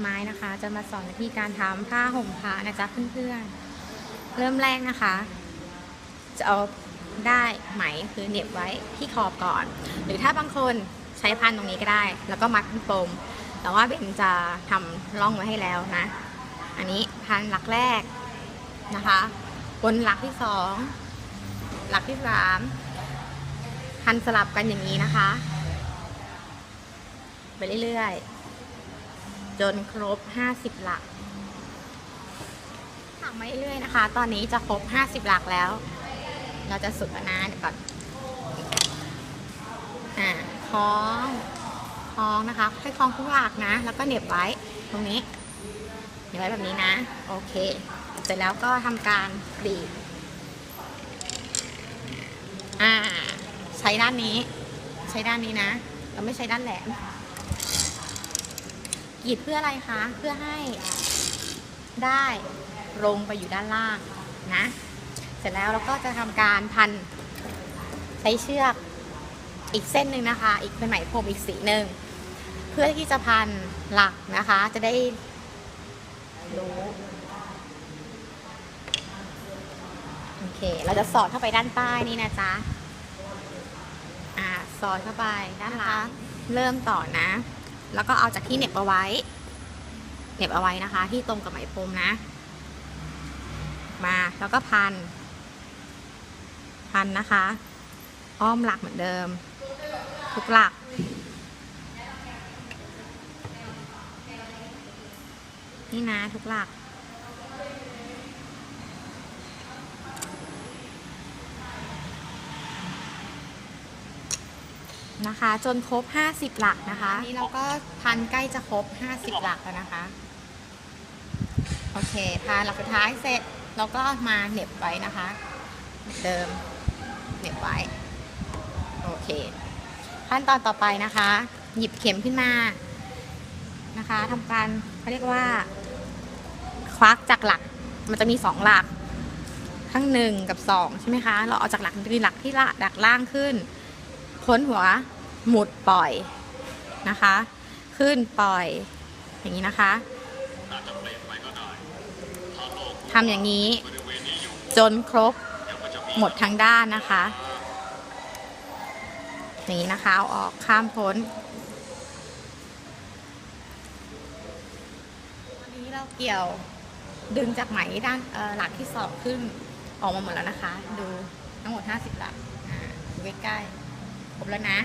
ไม้นะคะ จะมาสอนวิธีการทำผ้าห่มผ้านะจ๊ะเพื่อนๆ เริ่มแรกนะคะ จะเอาได้ไหมคือเหน็บไว้ที่ขอบก่อน หรือถ้าบางคนใช้พันตรงนี้ก็ได้ แล้วก็มัดเป็นปม แต่ว่าเบนจะทำร่องไว้ให้แล้วนะ อันนี้พันหลักแรกนะคะบนหลักที่สองหลักที่สามพันสลับกันอย่างนี้นะคะ ไปเรื่อยๆ จนครบ 50 หลักทำมาเรื่อยๆนะคะ ตอนนี้จะครบ 50 หลักแล้ว เราจะสุดแล้วนะเดี๋ยวก่อน อ่าคล้องคล้องนะคะ ให้คล้องทุกหลักนะ แล้วก็เหน็บไว้ตรงนี้เหน็บไว้แบบนี้นะ โอเค เสร็จแล้วก็ทำการกรีดอ่า ใช้ด้านนี้ ใช้ด้านนี้นะ เราไม่ใช้ด้านแหลม กรีดเพื่ออะไรคะ เพื่อให้ได้ลงไปอยู่ด้านล่างนะ เสร็จแล้วเราก็จะทำการพันใช้เชือกอีกเส้นหนึ่งนะคะ อีกเป็นไหมพรมอีกสีหนึ่งเพื่อที่จะพันหลักนะคะ จะได้รู้โอเค เราจะสอดเข้าไปด้านใต้นี่นะจ๊ะอ่าสอดเข้าไปด้านหลังเริ่มต่อนะ แล้วก็เอาจากที่เหน็บเอาไว้เหน็บเอาไว้นะคะ ที่ตรงกับไหมพรมนะ มาแล้วก็พัน พันนะคะ อ้อมหลักเหมือนเดิม ทุกหลัก นี่นะทุกหลัก นะคะ จนครบ 50 หลักนะคะนี่เราก็พันใกล้จะครบ 50 หลักแล้วนะคะ โอเคพันหลักสุดท้ายเสร็จเราก็มาเหน็บไว้นะคะ เดิมเหน็บไว้ โอเค ขั้นตอนต่อไปนะคะ หยิบเข็มขึ้นมานะคะทำการเขาเรียกว่า ควักจากหลักมันจะมีสองหลักข้างหนึ่งกับสองใช่ไหมคะ เราเอาจากหลักคือหลักที่ละดักล่างขึ้น พ้นหัว หมุดปล่อยนะคะ ขึ้นปล่อย อย่างนี้นะคะทำอย่างนี้ จนครบหมดทั้งด้านนะคะอย่างนี้นะคะเอาออกข้ามพ้นตอนนี้เราเกี่ยวดึงจากไหมด้านหลักที่สองขึ้นออกมาหมดแล้วนะคะ ดูทั้งหมด 50 หลักใกล้ๆ ครบแล้วนะ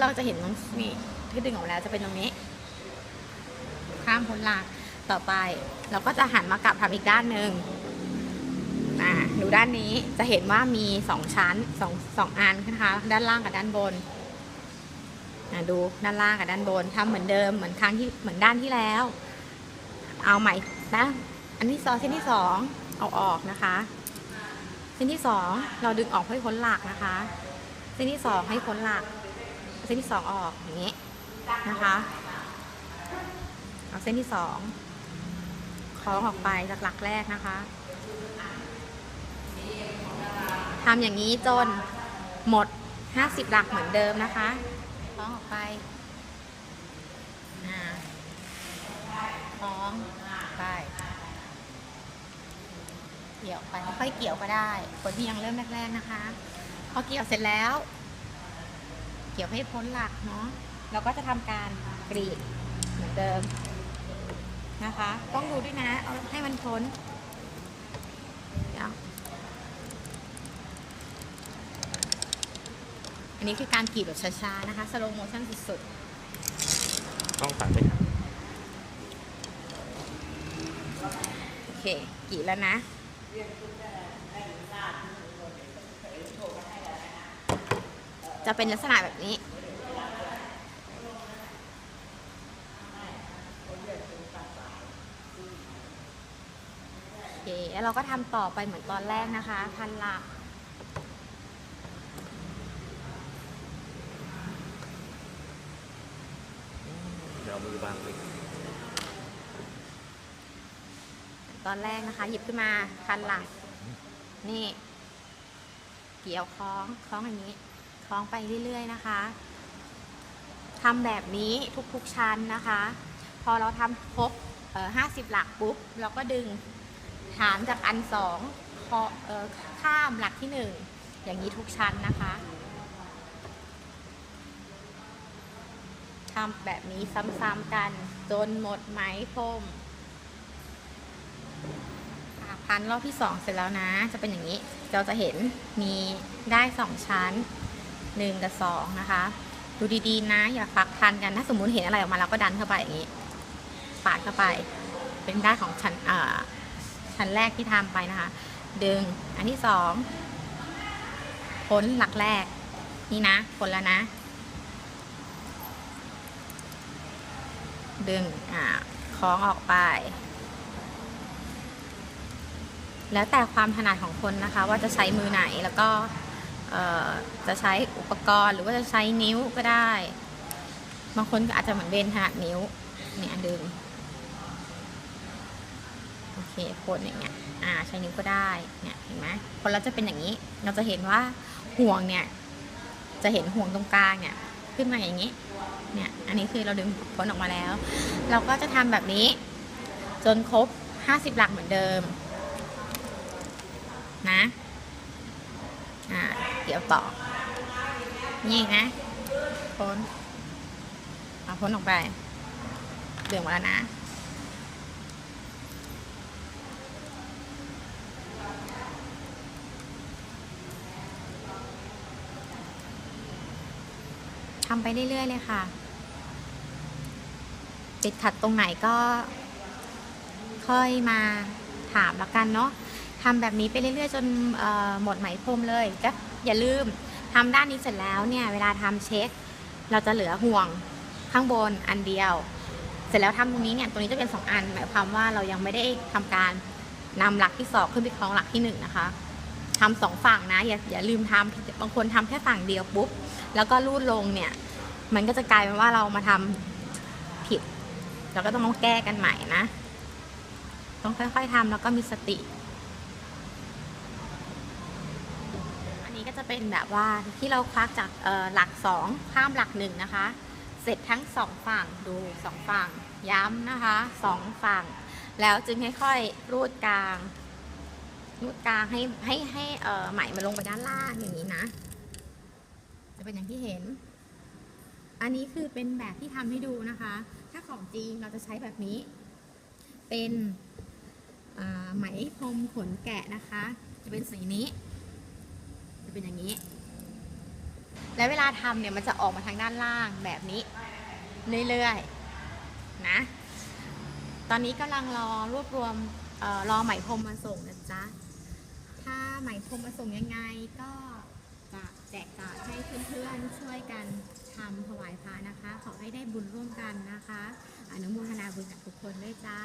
เราจะเห็นตรงนี่ที่ดึงออกมาแล้วจะเป็นตรงนี้ ข้ามพ้นหลักต่อไป เราก็จะหันมากลับทำอีกด้านหนึ่งอ่าดูด้านนี้จะเห็นว่ามีสองชั้นสองสองอันนะคะด้านล่างกับด้านบนอ่าดูด้านล่างกับด้านบนทำเหมือนเดิมเหมือนครั้งที่เหมือนด้านที่แล้ว เอาใหม่นะอันที่สองเส้นที่สองเอาออกนะคะ เส้นที่สองเราดึงออกให้พ้นหลักนะคะ ส้นที่สองให้พ้นหลัก เส้นที่สองออกอย่างนี้นะคะเอาเส้นที่สองคล้องออกไปจากหลักแรกนะคะทำอย่างนี้จนหมด 50 หลักเหมือนเดิมนะคะคล้องออกไปคล้องไป เกี่ยวไปค่อยเกี่ยวก็ได้คนที่ยังเริ่มแรกๆนะคะ พอเกี่ยวเสร็จแล้ว เกี่ยวให้พ้นหลักเนาะเราก็จะทำการกรีดเหมือนเดิมนะคะ ต้องดูด้วยนะเอาให้มันพ้นเดี๋ยวอันนี้คือการกรีดแบบช้าๆนะคะสโลโมชั่นสุดต้องตัดไหมครับๆโอเคกรีดแล้วนะ จะเป็นลักษณะแบบนี้ โอเค แล้วเราก็ทำต่อไปเหมือนตอนแรกนะคะ พันหลักเดี๋ยวเอามือบังไปตอนแรกนะคะ หยิบขึ้นมาพันหลัก นี่ เกี่ยวคล้องคล้องอย่างนี้ คล้องไปเรื่อย ๆ นะคะทำแบบนี้ทุกๆชั้นนะคะ พอเราทำครบห้าสิบหลักปุ๊บเราก็ดึงฐานจากอันสองเข้ามหลักที่หนึ่งอย่างนี้ทุกชั้นนะคะทำแบบนี้ซ้ำๆกันจนหมดไหมพรมอะพันรอบที่สองเสร็จแล้วนะ จะเป็นอย่างนี้ เราจะเห็นมีได้สองชั้น หนึ่งกับสองนะคะ ดูดีๆ นะ อย่าฟักพันกันถ้าสมมุติเห็นอะไรออกมาเราก็ดันเข้าไปอย่างนี้ปาดเข้าไป เป็นด้านของชั้นเอ่อชั้นแรกที่ทำไปนะคะ ดึงอันที่สองพ้นหลักแรก นี่นะพ้นแล้วนะ ดึงอ่าคล้องออกไป แล้วแต่ความถนัดของคนนะคะ ว่าจะใช้มือไหนแล้วก็ จะใช้อุปกรณ์หรือว่าจะใช้นิ้วก็ได้ บางคนก็อาจจะเหมือนเบนถนัดนิ้วเนี่ยดึงโอเคพ่นอย่างเงี้ยอ่าใช้นิ้วก็ได้เนี่ยเห็นไหมพอเราจะเป็นอย่างนี้ เราจะเห็นว่าห่วงเนี่ย จะเห็นห่วงตรงกลางเนี่ย ขึ้นมาอย่างนี้เนี่ยอันนี้คือเราดึงพ้นออกมาแล้ว เราก็จะทำแบบนี้ จนครบ50หลักเหมือนเดิม นะอ่า เดี๋ยวต่อ นี่นะพ้นเอาพ้นออกไปเดือดมาแล้วนะทำไปเรื่อย ๆ เลยค่ะ ติดขัดตรงไหนก็ ค่อยมาถามแล้วกันเนาะทำแบบนี้ไปเรื่อย ๆ จนเอ่อหมดไหมพรมเลยก็ อย่าลืมทำด้านนี้เสร็จแล้วเนี่ยเวลาทำเช็ค เราจะเหลือห่วงข้างบนอันเดียว เสร็จแล้วทำตรงนี้เนี่ยตรงนี้จะเป็นสองอัน หมายความว่าเรายังไม่ได้ทำการนำหลักที่สองขึ้นไปคล้องหลักที่หนึ่งนะคะทำสองฝั่งนะอย่าอย่าลืมทำบางคนทำแค่ฝั่งเดียวปุ๊บ แล้วก็รูดลงเนี่ยมันก็จะกลายเป็นว่าเรามาทำผิด เราก็ต้องแก้กันใหม่นะ ต้องค่อยๆทำแล้วก็มีสติ อันนี้ ก็จะเป็นแบบว่าที่เราควักจากหลักสองข้ามหลักหนึ่งนะคะ เสร็จทั้งสองฝั่งดูสองฝั่ง ย้ำนะคะสองฝั่ง แล้วจึงค่อยๆรูดกลาง รูดกลางให้ให้ให้ไหมมันลงไปด้านล่างอย่างนี้นะ จะเป็นอย่างที่เห็น อันนี้คือเป็นแบบที่ทำให้ดูนะคะ ถ้าของจริงเราจะใช้แบบนี้ เป็นไหมพรมขนแกะนะคะ จะเป็นสีนี้ จะเป็นอย่างนี้ แล้วเวลาทำเนี่ยมันจะออกมาทางด้านล่างแบบนี้ เรื่อยๆนะ ตอนนี้กำลังรอรวบรวมออรอไหมพรมมาส่งนะจ๊ะ ถ้าไหมพรมมาส่งยังไงก็จะแจกจ่ายให้เพื่อนๆช่วยกันทำถวายพระนะคะ ขอให้ได้บุญร่วมกันนะคะ อนุโมทนาบุญกับทุกคนด้วยจ้า